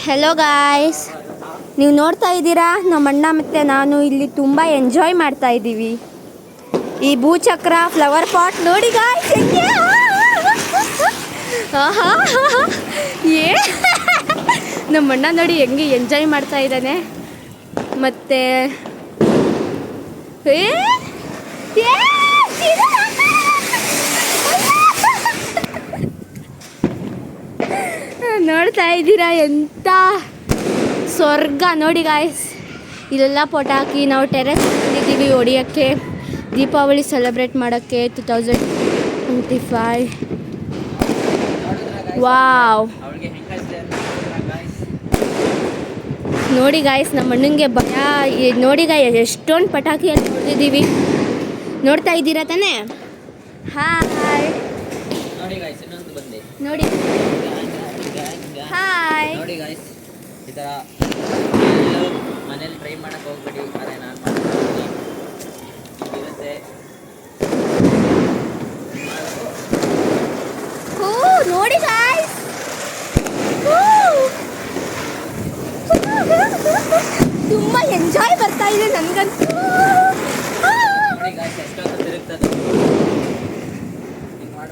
Hello guys ನೀವು ನೋಡ್ತಾ ಇದ್ದೀರಾ? ನಮ್ಮ ಅಣ್ಣ ಮತ್ತು ನಾನು ಇಲ್ಲಿ ತುಂಬ ಎಂಜಾಯ್ ಮಾಡ್ತಾ ಇದ್ದೀವಿ. ಈ ಭೂಚಕ್ರ ಫ್ಲವರ್ ಪಾಟ್ ನೋಡಿ ಗಾಯ್ಸ್ ಏ! ನಮ್ಮ ಅಣ್ಣ ನೋಡಿ ಹೆಂಗೆ ಎಂಜಾಯ್ ಮಾಡ್ತಾ ಇದ್ದಾನೆ. ಮತ್ತು ಏ ಏ, ಇದು ನೋಡ್ತಾ ಇದ್ದೀರಾ? ಎಂತ ಸ್ವರ್ಗ ನೋಡಿ ಗಾಯ್ಸ್ ಇಲ್ಲೆಲ್ಲ ಪಟಾಕಿ ನಾವು ಟೆರೆಸ್ ಬಂದಿದ್ದೀವಿ ಹೊಡಿಯೋಕ್ಕೆ. ದೀಪಾವಳಿ ಸೆಲೆಬ್ರೇಟ್ ಮಾಡೋಕ್ಕೆ two thousand twenty five wow. ನೋಡಿ ಗಾಯ್ಸ್ ನಮ್ಮ ಅಣ್ಣನಿಗೆ ಭಯ. ನೋಡಿ ಗಾಯ ಎಷ್ಟೊಂದು ಪಟಾಕಿ ಅಲ್ಲಿ ನೋಡ್ತಿದ್ದೀವಿ ನೋಡ್ತಾ ಇದ್ದೀರಾ ತಾನೇ? ಹಾಯ್ ನೋಡಿ. ಗಾಯ್ಸ್ ಈ ಥರ ಮನೇಲಿ ಟ್ರೈ ಮಾಡಕ್ಕೆ ಹೋಗ್ಬೇಡಿ. ಅದೇ ನಾನು ಮಾಡ್ತೀನಿ. ಇರುತ್ತೆ. ನೋಡಿ ಗಾಯ್ಸ್ ತುಂಬ ಎಂಜಾಯ್ ಬರ್ತಾ ಇದೆ ನನಗಂತೂ. ನೋಡಿ ಗಾಯ್ಸ್ ಎಷ್ಟೊಂದು ತಿರುಗ್ತದೆ.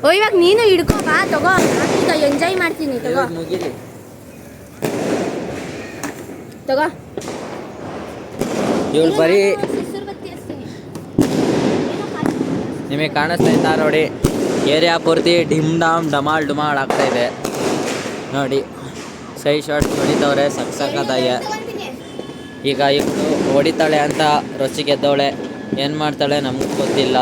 ಓ ಇವಾಗ ನೀನು ಹಿಡ್ಕೋ ಬಾ ತಗೋ. ಈಗ ಎಂಜಾಯ್ ಮಾಡ್ತೀನಿ ತಗೋ. ಮುಗೀಲಿ. ತಗೋ. ಇವಳು ಬರೀ. ನಿಮಗೆ ಕಾಣಿಸ್ತಾ ಇದ್ದ ನೋಡಿ? ಏರಿಯಾ ಪೂರ್ತಿ ಡಿಮ್ ಡಾಮ್ ಡಮಾಲ್ ಡುಮಾಲ್ ಆಗ್ತಾ ಇದೆ. ನೋಡಿ ಸೈ ಶಾರ್ಟ್ಸ್ ಹೊಡಿತವ್ರೆ ಸಕ್ ಸಕ್ಕದಾಗೆ ಈಗ ಇವಳು ಹೊಡಿತಾಳೆ ಅಂತ ರೊಚ್ಚಿ ಗೆದ್ದವಳೆ. ಏನು ಮಾಡ್ತಾಳೆ ನಮ್ಗೆ ಗೊತ್ತಿಲ್ಲ.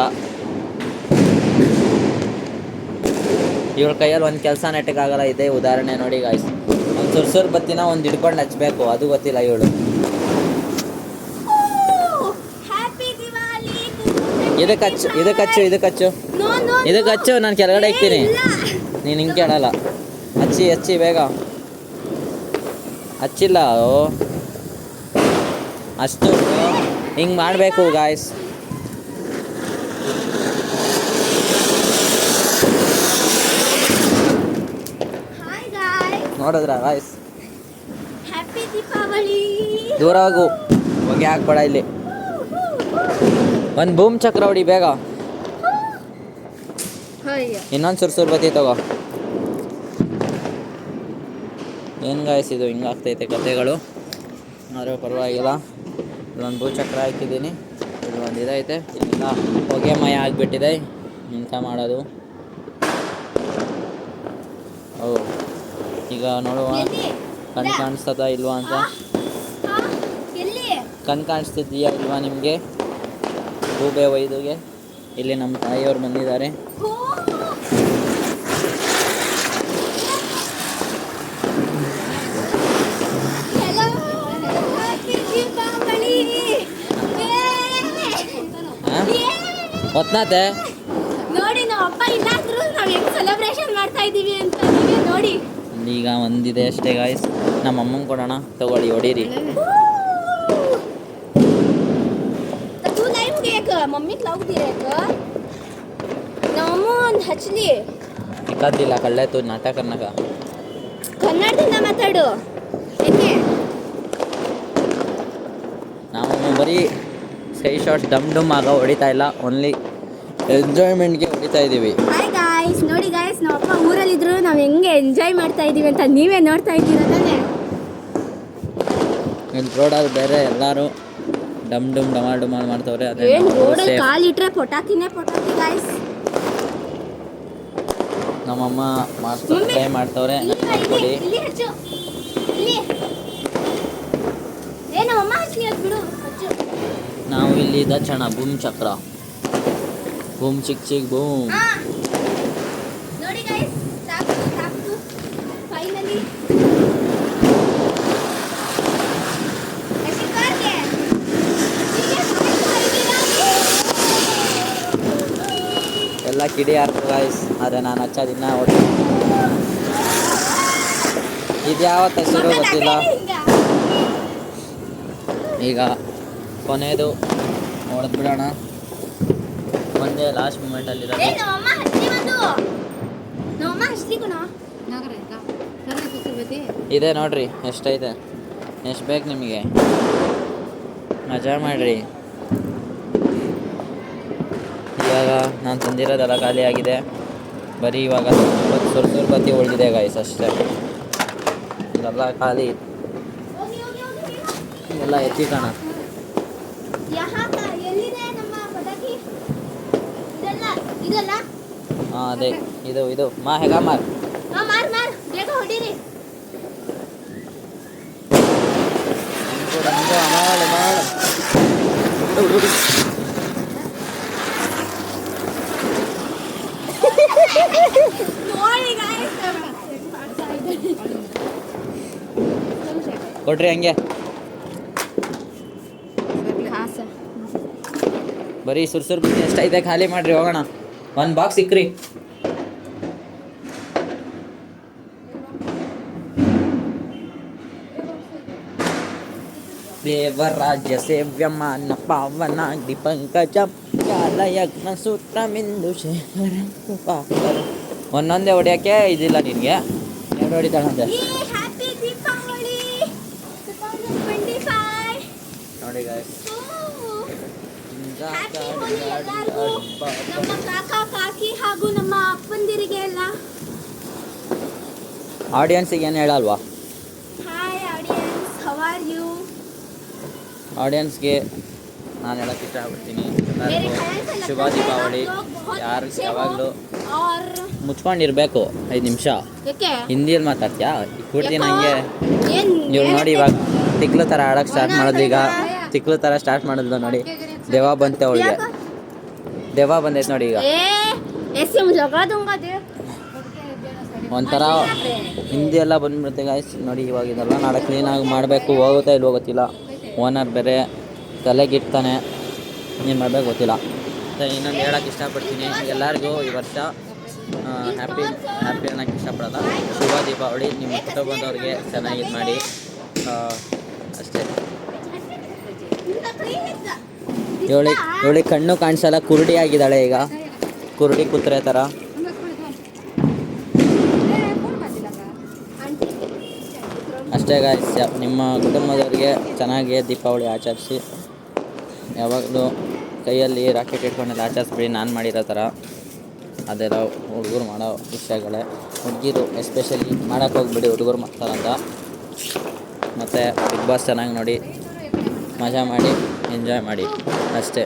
ಇವಳ ಕೈಯಲ್ಲಿ ಒಂದು ಕೆಲಸ ನೆಟ್ಟಕ್ಕಾಗಲ್ಲ ಇದೇ ಉದಾಹರಣೆ ನೋಡಿ ಗಾಯ್ಸ್ ಒಂದು ಸುರ್ಸುರ್ ಬತ್ತಿನ ಒಂದು ಹಿಡ್ಕೊಂಡು ಹಚ್ಬೇಕು ಅದು ಗೊತ್ತಿಲ್ಲ ಇವಳು. ಇದಕ್ಕೆ ಹಚ್ಚು ಇದಕ್ಕೆ ಹಚ್ಚು ಇದಕ್ಕೆ ಹಚ್ಚು. ಇದಕ್ಕೆ. ಹಚ್ಚು ನಾನು ಕೆಳಗಡೆ ಇಕ್ತೀನಿ. ನೀನು ಹಿಂಗೆ ಕೇಳಲ್ಲ. ಹಚ್ಚಿ ಹಚ್ಚಿ ಬೇಗ. ಹಚ್ಚಿಲ್ಲ ಅಷ್ಟು ಹಿಂಗೆ ಮಾಡಬೇಕು ಗಾಯ್ಸ್ ನೋಡಿದ್ರ ದೀಪಾವಳಿ ದೂರ ಹೋಗು. ಹೊಗೆ ಹಾಕ್ಬೇಡ ಇಲ್ಲಿ. ಒಂದು ಭೂಮ್ ಚಕ್ರ ಹೊಡಿ ಬೇಗ. ಇನ್ನೊಂದು ಸುರ್ ಸುರ್ ಬತ್ತಿ ತಗೋ. ಏನು ಗಾಯ್ಸ್ ಇದು? ಹಿಂಗಾಗ್ತೈತೆ ಕಥೆಗಳು ಆದರೂ ಪರವಾಗಿಲ್ಲ. ಇಲ್ಲೊಂದು ಭೂಚಕ್ರ ಹಾಕಿದ್ದೀನಿ. ಇಲ್ಲಿ ಒಂದು ಇದೈತೆ. ಇಲ್ಲ ಹೊಗೆ ಮಯ ಆಗಿಬಿಟ್ಟಿದೆ. ಇಂಥ ಮಾಡೋದು. ಓ. ಈಗ ನೋಡುವ ಕಣ್ ಕಾಣಿಸ್ತದ ಇಲ್ವಾ ಅಂತ? ಕಣ್ ಕಾಣಿಸ್ತಿದ್ಯ ಇಲ್ವಾ ನಿಮಗೆ? ಗೂಬೆ ಒಯ್ದುಗೆ. ಇಲ್ಲಿ ನಮ್ಮ ತಾಯಿಯವರು ಬಂದಿದ್ದಾರೆ. ಹೊತ್ನಾತೆ? ನೋಡಿ ನಾವು ಅಪ್ಪ ಇಲ್ಲಾಂದ್ರೂ ನಾವು ಹೆಂಗ್ ಸೆಲೆಬ್ರೇಷನ್ ಮಾಡ್ತಾ ಇದ್ದೀವಿ ಅಂತ ನೀವೇ ಈಗ ಒಂದಿದೆ ಅಷ್ಟೇ ಗಾಯ್ಸ್ ನಮ್ಮ ಅಮ್ಮಂಗೆ ಕೊಡೋಣ. ತಗೊಳ್ಳಿ ಹೊಡೀರಿ. ಮಮ್ಮಿಗೆ ಲವ್ದಿರಕ ನಮ್ಮ ಒಂದು ಹಚ್ಚಲಿ ಇಕ್ಕದಿಲ್ಲ ಕಳ್ಳಾಯ್ತು ನಾಟಕ ಕನ್ನಗ ಕನ್ನಡದಿಂದ ಮಾತಾಡು. ನಾವು ಬರೀ ಸ್ಕೈ ಶಾರ್ಟ್ ಡಮ್ ಡಮ್ ಆಗ ಹೊಡಿತಾ ಇಲ್ಲ ಓನ್ಲಿ ಎಂಜಾಯ್ಮೆಂಟ್ಗೆ ಹೊಡಿತಾ ಇದ್ದೀವಿ ನಾವು ಹೆಂಗೆ ಎಂಜಾಯ್ ಮಾಡ್ತಾ ಇದ್ದೀವಿ ಅಂತ ನೀವೇ ನೋಡ್ತಾ ಇದ್ದೀರ ತಾನೇ? ಇಲ್ಲಿ ರೋಡಲ್ಲಿ ಬೇರೆ ಎಲ್ಲರೂ ಡಮ್ ಡಮ್ ಡಮಾಲ್ ಡುಮಾಲ್ ಮಾಡ್ತವ್ರೆ ಅದೇ ಏನ್ ರೋಡಲ್ಲಿ. ಕಾಲಿಟ್ರೆ ಪೊಟಾಕಿನೇ ಪೊಟಾಕಿ ಗಾಯ್ಸ್ ನಮ್ಮಮ್ಮ ಮಾಡ್ತಾರೆ ಟ್ರೈ ಮಾಡ್ತವ್ರೆ ಕೊಡಿ. ಇಲ್ಲಿ ನಾವು ಇಲ್ಲಿ ದಕ್ಷಣ ಭೂಮಿ ಚಕ್ರ. ಭೂಮ್ ಚಿಕ್ ಚಿಕ್ ಬೂಮ್ ಆ. ನೋಡಿ ಗೈಸ್ ಸಾಕು ಸಾಕು ಫೈನಲಿ ಎಲ್ಲ ಕಿಡಿ ಆಡ್ತಾರೆ ಗಾಯ್ಸ್ ಆದರೆ ನಾನು ಹಚ್ಚೋದಿನ್ನ ಹೊಡಿ ಇದು ಯಾವತ್ತು ಹೆಸರು ಗೊತ್ತಿಲ್ಲ. ಈಗ ಕೊನೆಯದು ಹೊಡೆದು ಬಿಡೋಣ. ಒಂದೇ ಲಾಸ್ಟ್ ಮೂಮೆಂಟಲ್ಲಿ ಇದೆ ನೋಡ್ರಿ ಎಷ್ಟೈತೆ. ಎಷ್ಟು ಬೇಕು ನಿಮಗೆ? ಮಜಾ ಮಾಡಿರಿ. ಇವಾಗ ನಾನು ತಂದಿರೋದೆಲ್ಲ ಖಾಲಿಯಾಗಿದೆ ಬರೀ ಇವಾಗ ಸ್ವಲ್ಪ ಸ್ವಲ್ಪ ಬತ್ತಿ ಉಳಿದಿದೆ ಗಾಯ್ಸ್ ಅಷ್ಟೇ. ಇದೆಲ್ಲ ಖಾಲಿ. ಎಲ್ಲ ಎತ್ತಿ ಕಾಣ. ಹಾಂ, ಅದೇ. ಇದು ಇದು. ಮಾ, ಹೇಗ ಮಾರ್? ಮಾಡು ಮಾಡು ಹುಡು, ಹುಡು. ನೋಡಿ guys. ಕೊಡ್ರಿ ಹಂಗೆ. ಬರೀ ಸುರ್ ಸುರ್ ಬತ್ತಿ ಎಷ್ಟೈತೆ ಖಾಲಿ ಮಾಡ್ರಿ ಹೋಗೋಣ. ಒಂದು ಬಾಕ್ಸ್ ಸಿಕ್ಕ್ರಿ. ದೇವರಾಜ್ಯ ಸೇವ್ಯಮಾನ ಪಾವನಾಗ್ನಿ ಪಂಕಜ ಯಜ್ಞ ಸೂತ್ರ ಮಿಂದು ಶೇಖರ ಕೃಪಾಕರ ಒಂದೊಂದೇ ಹೊಡಿಯೋಕ್ಕೆ ಇದಿಲ್ಲ ನಿನಗೆ. ಎರಡು ಹೊಡಿತಾಳಂತೆ ಹ್ಯಾಪಿ ದೀಪಾವಳಿ. 2025 ನೋಡಿ ಗಾಯ್ಸ್ ಹ್ಯಾಪಿ ಹೋಲಿ ಎಲ್ಲರಿಗೂ. ನಮ್ಮ ಕಾಕ ಕಾಕಿ ಹಾಗೂ ನಮ್ಮ ಅಪ್ಪಂದಿರಿಗೆ ಎಲ್ಲ. ಆಡಿಯನ್ಸಿಗೆ ಏನು ಹೇಳಲ್ವಾ hi audience how are you ಆಡಿಯನ್ಸ್ಗೆ ನಾನು ಹೇಳಕ್ಕೆ ಇಷ್ಟಪಡ್ತೀನಿ. ಶುಭ ದೀಪಾವಳಿ. ಯಾರು ಯಾವಾಗಲೂ ಮುಚ್ಕೊಂಡಿರ್ಬೇಕು. ಐದು ನಿಮಿಷ. ಹಿಂದಿಯಲ್ಲಿ ಮಾತಾಡ್ತೀಯಾ? ಕೂಡ್ತೀನಿ ಹಂಗೆ ನೀವು ನೋಡಿ ಇವಾಗ ತಿಕ್ಲು ಥರ ಆಡೋಕ್ಕೆ ಸ್ಟಾರ್ಟ್ ಮಾಡೋದು ಈಗ. ತಿಕ್ಲು ಥರ ಸ್ಟಾರ್ಟ್ ಮಾಡಿದ್ಲು ನೋಡಿ. ದೆವ್ವ ಬಂತೆ ಅವಳಿಗೆ. ದೆವ್ವ ಬಂದೈತೆ ನೋಡಿ ಈಗ. ಒಂಥರ ಹಿಂದಿ ಎಲ್ಲ ಬಂದ್ಬಿಡುತ್ತೆ ಗಾಯ್ಸ್ ನೋಡಿ ಇವಾಗ ಇದೆಲ್ಲ ನಾಳೆ ಕ್ಲೀನಾಗಿ ಮಾಡಬೇಕು ಹೋಗುತ್ತಾ ಇಲ್ಲಿ ಹೋಗುತ್ತಿಲ್ಲ ಓನರ್ ಬೇರೆ ತಲೆಗಿಡ್ತಾನೆ. ಏನು ಮಾಡಬೇಕು ಗೊತ್ತಿಲ್ಲ. ಮತ್ತು ಇನ್ನೊಂದು ಹೇಳೋಕ್ಕೆ ಇಷ್ಟಪಡ್ತೀನಿ. ಎಲ್ಲರಿಗೂ ಈ ವರ್ಷ ಹ್ಯಾಪಿ ಹ್ಯಾಪಿ ಅನ್ನೋಕ್ಕೆ ಇಷ್ಟಪಡೋದ ಶುಭ ದೀಪಾವಳಿ. ನಿಮ್ಮ ಕುಟುಂಬದವ್ರಿಗೆ ಚೆನ್ನಾಗಿ ಇದು ಮಾಡಿ ಅಷ್ಟೇ. ಇವಳಿ ಇವಳಿ ಕಣ್ಣು ಕಾಣಿಸಲ್ಲ ಕುರುಡಿ ಆಗಿದ್ದಾಳೆ ಈಗ. ಕುರುಡಿ ಕುತ್ರೆ ಥರ ಅಷ್ಟೇ ಗಾಯ್ಸ್ ನಿಮ್ಮ ಕುಟುಂಬದವರಿಗೆ ಚೆನ್ನಾಗಿ ದೀಪಾವಳಿ ಆಚರಿಸಿ. ಯಾವಾಗಲೂ ಕೈಯಲ್ಲಿ ರಾಕೆಟ್ ಇಟ್ಕೊಂಡೆಲ್ಲ ಆಚರಿಸ್ಬಿಡಿ, ನಾನು ಮಾಡಿರೋ ಥರ. ಅದೆಲ್ಲ ಹುಡುಗರು ಮಾಡೋ ವಿಷಯಗಳೇ. ಹುಡುಗಿರು ಎಸ್ಪೆಷಲಿ ಮಾಡೋಕ್ಕೆ ಹೋಗ್ಬಿಡಿ ಹುಡುಗರು ಮಾಡ್ತಾರಂತ ಮತ್ತು ಬಿಗ್ ಬಾಸ್ ಚೆನ್ನಾಗಿ ನೋಡಿ, ಮಜಾ ಮಾಡಿ ಎಂಜಾಯ್ ಮಾಡಿ, ಅಷ್ಟೇ.